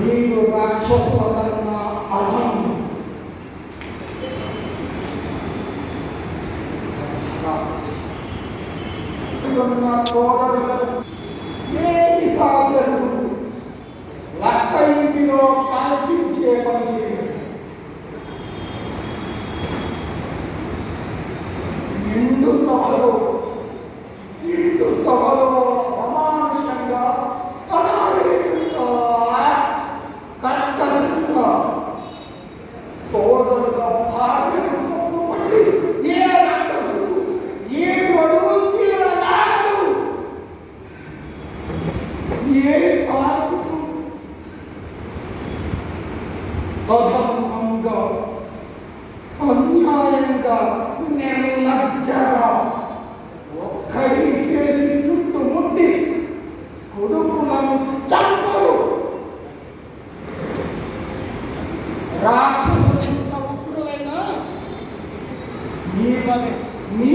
నీవు రాక్షసుల కన్నా అధం సోదరులు సోదరులను ఏమి సాధనలు లక్క ఇంటిలో కనిపించే పని చేయాలి అధర్మంగా అన్యాయంగా నిర్లజ్జగా ఒక్కడిని చేసి చుట్టుముట్టి కొడుకులను చంపరు. రాక్షసులు ఎంత ఉగ్రులైనా మీ వలె మీ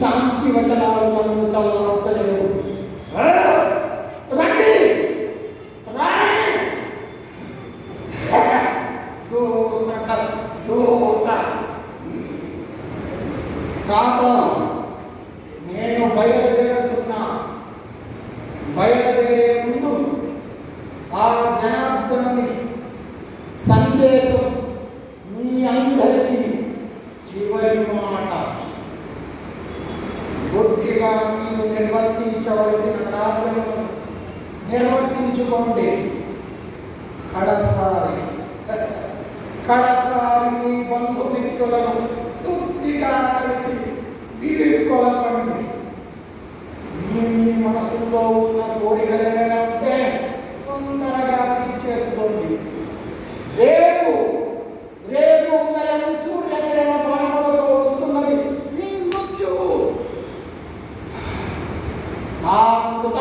శాంతి వచనాలు నన్ను చల్లార్చలేవు. ఏ! రండి! రాణి దూత దూత. తాత బయలుదేరే ముందు ఆ జనార్దనుని సందేశం మీ అందరికీ చివరి మాట. బుద్ధిగా మీరు నిర్వర్తించవలసిన కార్యములను నిర్వర్తించుకోండి. కడసారి కడసారి మీ బంధుమిత్రులను తృప్తిగా మనసులో ఉన్న కోరికలు తొందరగా తీర్చేసుకోండి. రేపు రేపు ఉదయం సూర్యకిరణ బాణములతో వస్తున్నది. ఆ కృత